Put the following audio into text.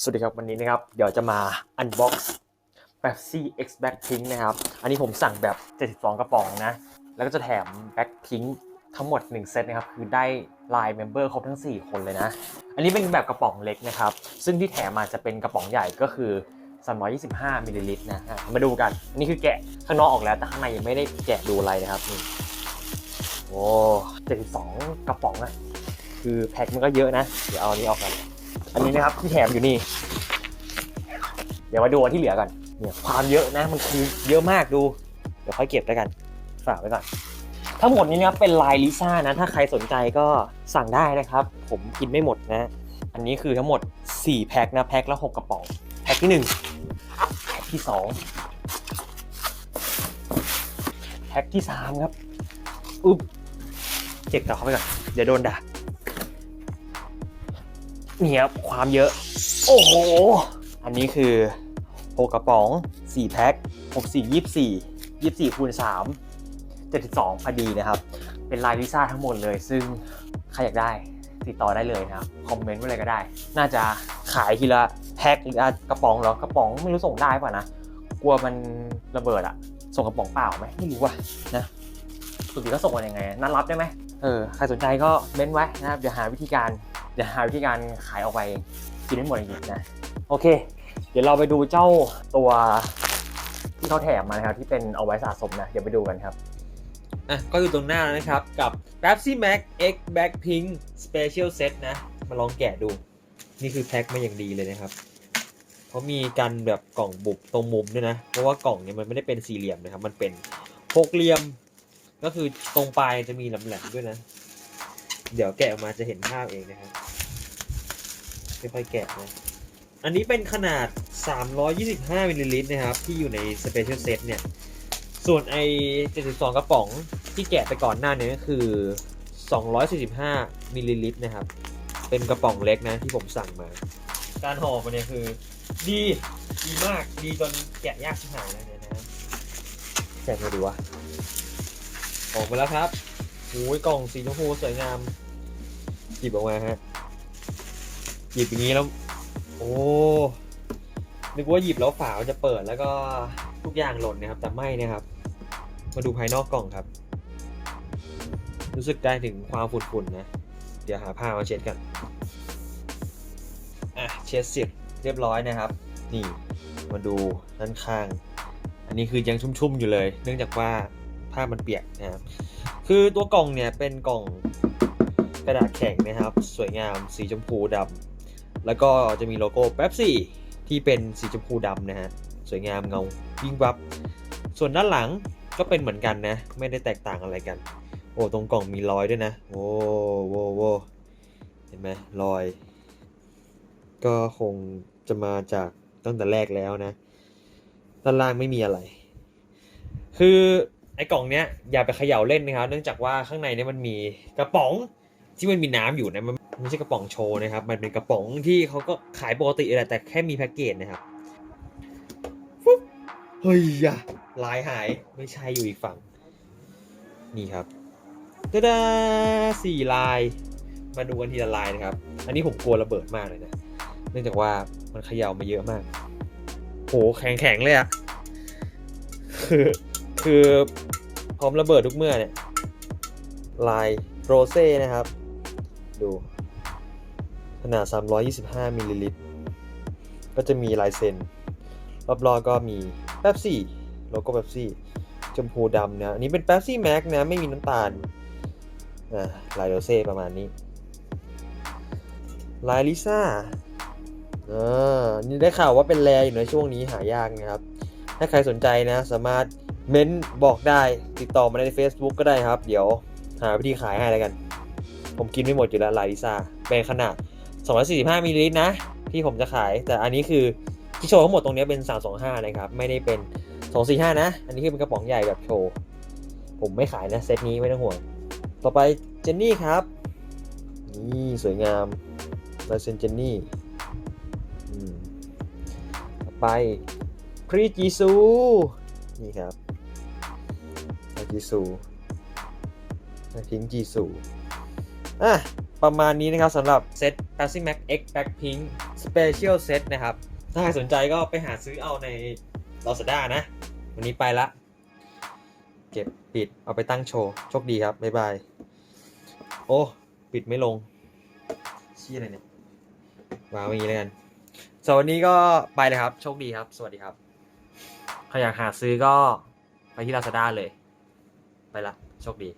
สวัสดีครับวันนี้นะครับ เดี๋ยวจะมา unbox Pepsi X Blackpink นะครับ อันนี้ผมสั่งแบบ 72 กระป๋องนะ แล้วก็จะแถม Blackpink ทั้งหมด 1 เซตนะครับ คือได้ไลน์เมมเบอร์ครบทั้ง 4 คนเลยนะ อันนี้เป็นแบบกระป๋องเล็กนะครับ ซึ่งที่แถมมาจะเป็นกระป๋องใหญ่ก็คือ 325มิลลิลิตรนะอะมาดูกัน อันนี้คือแกะข้างนอกออกแล้ว แต่ข้างในยังไม่ได้แกะดูอะไรนะครับนี่โอ้72 กระป๋องอะ คือแพ็คมันก็เยอะนะ เดี๋ยวเอาอันนี้ออกกัน อันนี้นะครับที่แถมอยู่นี่ เดี๋ยวมาดูอันที่เหลือกันเนี่ยความเยอะนะมันคือเยอะมากดู เดี๋ยวค่อยเก็บแล้วกัน ฝากไว้ก่อน ทั้งหมดนี้นะครับเป็นลายลิซ่านะถ้าใครสนใจก็สั่งได้นะครับ ผมกินไม่หมดนะ อันนี้คือทั้งหมด 4 แพ็คนะแพ็คละ 6 กระป๋อง แพ็คที่ 1 แพ็คที่ 2 แพ็คที่ 3 ครับ อุ๊บเก็บต่อเข้าไปก่อนเดี๋ยวโดนด่า นี่ยครับความเยอะ โอ้โห อันนี้คือ 6 กระป๋อง 4 แพ็ค64 24 24คูณ3 72 พอดีนะครับ เป็นลายลิซ่าทั้งหมดเลย ซึ่งใครอยากได้ติดต่อได้เลยนะครับ คอมเมนต์ไว้เลยก็ได้ น่าจะขายทีละแพ็คหรือกระป๋องเหรอกระป๋องไม่รู้ส่งได้ป่ะนะ กลัวมันระเบิดอะส่งกระป๋องเปล่าไหมไม่รู้ว่ะนะปกติก็ส่งกันยังไงนัดรับได้ไหมเออใครสนใจก็เม้นไว้นะครับเดี๋ยวหาวิธีการ เดี๋ยวหาวิธีการขายออกไปกินให้หมดจริงนะ โอเค เดี๋ยวเราไปดูเจ้าตัวที่เขาแถมมานะครับที่เป็นเอาไว้สะสมนะ เดี๋ยวไปดูกันครับอะก็อยู่ตรงหน้าแล้วนะครับกับ Pepsi Max X Blackpink Special Set นะ มาลองแกะดู นี่คือแพ็คมาอย่างดีเลยนะครับเขามีกันแบบกล่องบุบตรงมุมด้วยนะ เพราะว่ากล่องเนี่ยมันไม่ได้เป็นสี่เหลี่ยมนะครับ มันเป็นหกเหลี่ยม ก็คือตรงปลายจะมีแหลมๆด้วยนะ เดี๋ยวแกะออกมาจะเห็นภาพเองนะครับค่อยๆแกะนะอันนี้เป็นขนาด 325มิลลิลิตรนะครับ ที่อยู่ใน Special Set เนี่ย ส่วนไอ้72 กระป๋องที่แกะไปก่อนหน้านี้ก็คือ 245มิลลิลิตรนะครับ เป็นกระป๋องเล็กนะที่ผมสั่งมา การห่อมันเนี่ยคือ ดีดีมากดีจนแกะยากชิบหายแล้วเนี่ยนะแกะมาดูวะออกมาแล้วครับ โอ้ยกล่องสีชมพูสวยงามหยิบออกมาฮะหยิบอย่างนี้แล้ว โอ้นึกว่าหยิบแล้วฝาจะเปิดแล้วก็ทุกอย่างหล่นนะครับ แต่ไม่นะครับ มาดูภายนอกกล่องครับ รู้สึกได้ถึงความฝุ่นๆนะ เดี๋ยวหาผ้ามาเช็ดกันอะเช็ดเสร็จเรียบร้อยนะครับ นี่มาดูด้านข้าง อันนี้คือยังชุ่มๆอยู่เลย เนื่องจากว่า ผ้ามันเปียกนะครับคือตัวกล่องเนี่ยเป็นกล่องกระดาษแข็งนะครับ สวยงามสีชมพูดำแล้วก็จะมีโลโก้แป๊บซี่ที่เป็นสีชมพูดำนะฮะสวยงามเงาวิ่งวับ ส่วนด้านหลังก็เป็นเหมือนกันนะ ไม่ได้แตกต่างอะไรกัน โอ้ตรงกล่องมีรอยด้วยนะโอ้โวโวเห็นไหมรอย ก็คงจะมาจากตั้งแต่แรกแล้วนะ ด้านล่างไม่มีอะไร คือ อ้กล่องเนี้ยอย่าไปเขย่าเล่นนะครับ เนื่องจากว่าข้างในเนี้ยมันมีกระป๋องที่มันมีน้ำอยู่นะมันไม่ใช่กระป๋องโชว์นะครับ มันเป็นกระป๋องที่เขาก็ขายปกติแหละแต่แค่มีแพ็กเกจนะครับฟุ๊บเฮ้ยอะลายหายไม่ใช่อยู่อีกฝั่ง นี่ครับตาดาสี่ลาย มาดูกันทีละลายนะครับ อันนี้ผมกลัวระเบิดมากเลยนะ เนื่องจากว่ามันเขย่ามาเยอะมาก โหแข็งแข็งๆเลยอะ คือพร้อมระเบิดทุกเมื่อเนี่ย ลายโรเซ่นะครับ ดู ขนาด 325มิลลิลิตร ก็จะมีลายเซ็นรอบๆก็มีแป๊บซี่โลโก้แป๊บซี่ชมพูดำนะอันนี้เป็นแป๊บซี่แม็กนะ ไม่มีน้ำตาลอ่าลายโรเซ่ประมาณนี้ ลายลิซ่าอ่านี่ได้ข่าวว่าเป็นแรอยู่ในช่วงนี้หายากนะครับ ถ้าใครสนใจนะ สามารถ เม้นบอกได้ติดต่อมาใน Facebook ก็ได้ครับ เดี๋ยวหาวิธีขายให้แล้วกัน ผมกินไม่หมดอยู่แล้วลาลิซ่าเป็นขนาด 245มิลลิลิตรนะ ที่ผมจะขาย แต่อันนี้คือที่โชว์ทั้งหมดตรงนี้เป็น 325 นะครับ ไม่ได้เป็น 245 นะ อันนี้คือเป็นกระป๋องใหญ่แบบโชว์ ผมไม่ขายนะเซตนี้ไม่ต้องห่วง ต่อไปเจนนี่ครับ นี่สวยงามลายเซ็นเจนนี่อืมต่อไปพรีจีซูนี่ครับ จีซูพิงจีซูอะประมาณนี้นะครับสำหรับเซต Pepsi Max X Blackpink Special Set นะครับ ถ้าใครสนใจก็ไปหาซื้อเอาใน Lazada นะ วันนี้ไปละ เก็บปิดเอาไปตั้งโชว์ โชคดีครับ บ๊ายบาย โอ้ ปิดไม่ลง ชี้อะไรเนี่ยวางไว้อย่างนี้แล้วกันสำหรับวันนี้ก็ไปเลยครับ โชคดีครับ สวัสดีครับ ใครอยากหาซื้อก็ไปที่ Lazada เลย ไปละ โชคดี